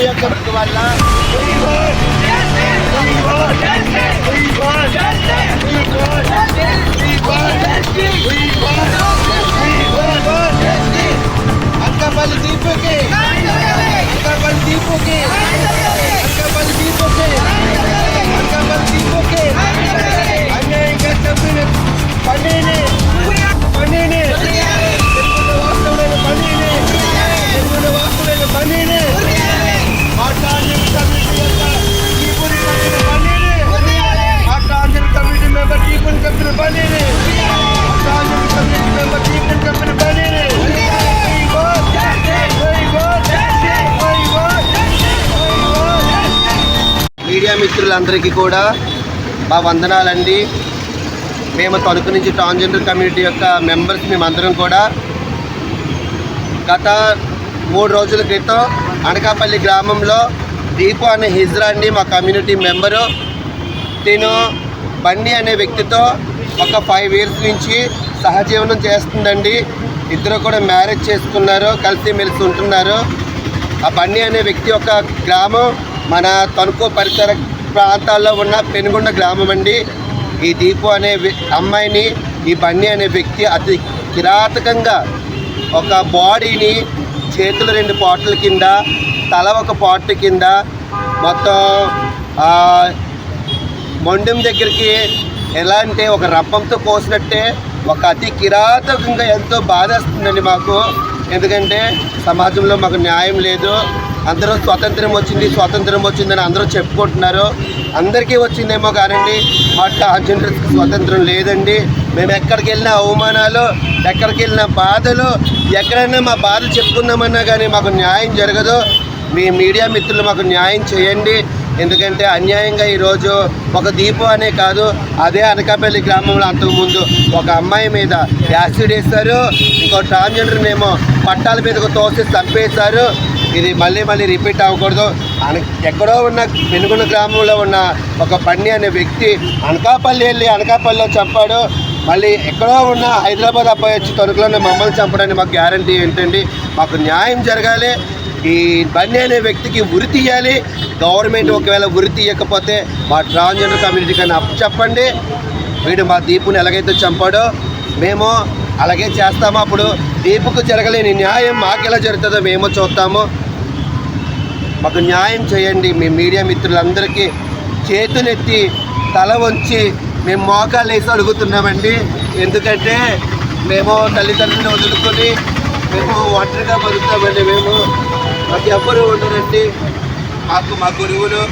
Free Bud! Free Bud! Free Bud! మిత్రులందరికీ కూడా మా వందనాలండి. మేము తణుకు నుంచి ట్రాన్స్జెండర్ కమ్యూనిటీ యొక్క మెంబర్స్ మేమందరం కూడా గత మూడు రోజుల క్రితం అనకాపల్లి గ్రామంలో దీపు అనే హిజ్రా అండి మా కమ్యూనిటీ మెంబరు. తిను బండి అనే వ్యక్తితో ఒక ఫైవ్ ఇయర్స్ నుంచి సహజీవనం చేస్తుందండి. ఇద్దరు కూడా మ్యారేజ్ చేసుకున్నారు కలిసి మెలిసి ఉంటున్నారు. ఆ బండి అనే వ్యక్తి యొక్క గ్రామం మన తణుకు పరిసర ప్రాంతాల్లో ఉన్న పెనుగొండ గ్రామం అండి. ఈ దీపు అనే అమ్మాయిని ఈ బండి అనే వ్యక్తి అతి కిరాతకంగా ఒక బాడీని చేతులు రెండు పాటల కింద తల ఒక పాట కింద మొత్తం మొండెం దగ్గరికి ఎలా అంటే ఒక రప్పంతో కోసినట్టే ఒక అతి కిరాతకంగా ఎంతో బాధేస్తుందండి మాకు. ఎందుకంటే సమాజంలో మాకు న్యాయం లేదు. అందరూ స్వాతంత్రం వచ్చింది స్వాతంత్రం వచ్చిందని అందరూ చెప్పుకుంటున్నారు. అందరికీ వచ్చిందేమో కానండి మా ట్రాన్స్జెండర్స్కి స్వాతంత్రం లేదండి. మేము ఎక్కడికి వెళ్ళిన అవమానాలు ఎక్కడికి వెళ్ళిన బాధలు ఎక్కడైనా మా బాధలు చెప్పుకుందామన్నా కానీ మాకు న్యాయం జరగదు. మీ మీడియా మిత్రులు మాకు న్యాయం చేయండి. ఎందుకంటే అన్యాయంగా ఈరోజు ఒక దీపం అనే కాదు అదే అనకాపల్లి గ్రామంలో అంతకుముందు ఒక అమ్మాయి మీద యాసిడ్ వేస్తారు ఇంకో ట్రాన్స్జెండర్నేమో పట్టాల మీదకు తోసి చంపేశారు. ఇది మళ్ళీ మళ్ళీ రిపీట్ అవ్వకూడదు. ఎక్కడో ఉన్న పెనుగొండ గ్రామంలో ఉన్న ఒక బండి అనే వ్యక్తి అనకాపల్లి వెళ్ళి అనకాపల్లిలో చంపాడు. మళ్ళీ ఎక్కడో ఉన్న హైదరాబాద్ అబ్బాయి వచ్చి తణుకులోనే మమ్మల్ని చంపడానికి మాకు గ్యారంటీ ఏంటండి? మాకు న్యాయం జరగాలి. ఈ బండి అనే వ్యక్తికి ఉరి తీయాలి. గవర్నమెంట్ ఒకవేళ ఉరి తీయకపోతే మా ట్రాన్స్జెండర్ కమ్యూనిటీ కానీ అప్పు చెప్పండి. వీడు మా దీపుని ఎలాగైతే చంపాడో మేము అలాగే చేస్తాము అప్పుడు. దీపుకు జరగలేని న్యాయం మాకెలా జరుగుతుందో మేము చూస్తాము. మాకు న్యాయం చేయండి. మీ మీడియా మిత్రులందరికీ చేతులెత్తి తల వంచి మేము మోకాలు వేసి అడుగుతున్నామండి. ఎందుకంటే మేము తల్లిదండ్రులను వదులుకొని మేము ఒంటరిగా బతుకుతామండి మేము. మాకు ఎవ్వరు ఉండరండి. మాకు మా గురువులు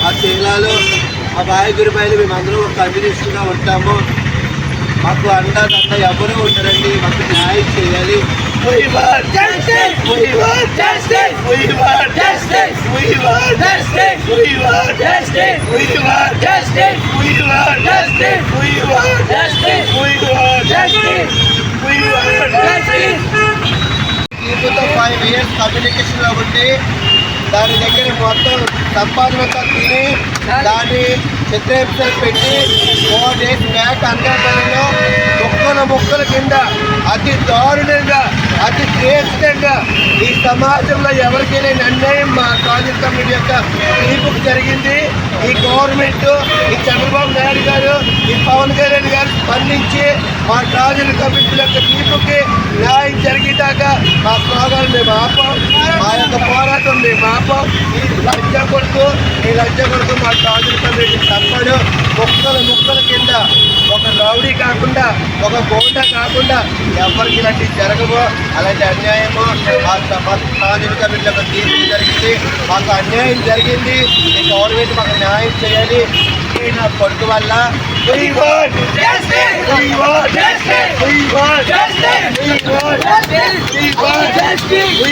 మా శీలాలు మా బాయి గురుబాయిలు మేమందరం కమ్యూనిస్టుగా ఉంటాము. మాకు అన్న అన్న ఎవరు ఉండరండి మాకు న్యాయం చేయాలి ఇప్పుడు ఫైవ్ ఇయర్స్ కమ్యూనికేషన్లో ఉండి దాని దగ్గర మొత్తం సంపాదన తిని దాన్ని చిత్రహింసలు పెట్టి ఫోర్ డేస్ బ్యాక్ అంతర్పల్లిలో ముక్కల ముక్కల కింద అతి దారుణంగా అతి శ్రేష్టంగా ఈ సమాజంలో ఎవరికి లేని అన్యాయం మా కాలేజ్ కమిటీ యొక్క తీర్పుకు జరిగింది. ఈ గవర్నమెంట్ ఈ చంద్రబాబు నాయుడు గారు ఈ పవన్ కళ్యాణ్ గారు స్పందించి మా రాజుల కమిటీ యొక్క తీర్పుకి న్యాయం జరిగేదాకా మా స్లోగాలు మేము ఆపం మా యొక్క పోరాటం మేము ఆపం ఈ లంచ కొడుకు ఈ లంచ కొడుకు మా రాజుల కమిటీ తప్పడు ముక్కల ముక్కల కింద ఒక రౌడీ కాకుండా ఒక గోండా కాకుండా ఎవరికి ఇలాంటి జరగవు అలాంటి అన్యాయము రాజుల కమిటీ యొక్క తీర్పు జరిగింది మాకు అన్యాయం జరిగింది ఈ గవర్నమెంట్ మాకు న్యాయం చేయాలి నా కొడుకు వల్ల We want justice! We want justice! We want justice! We want justice! We want justice! We!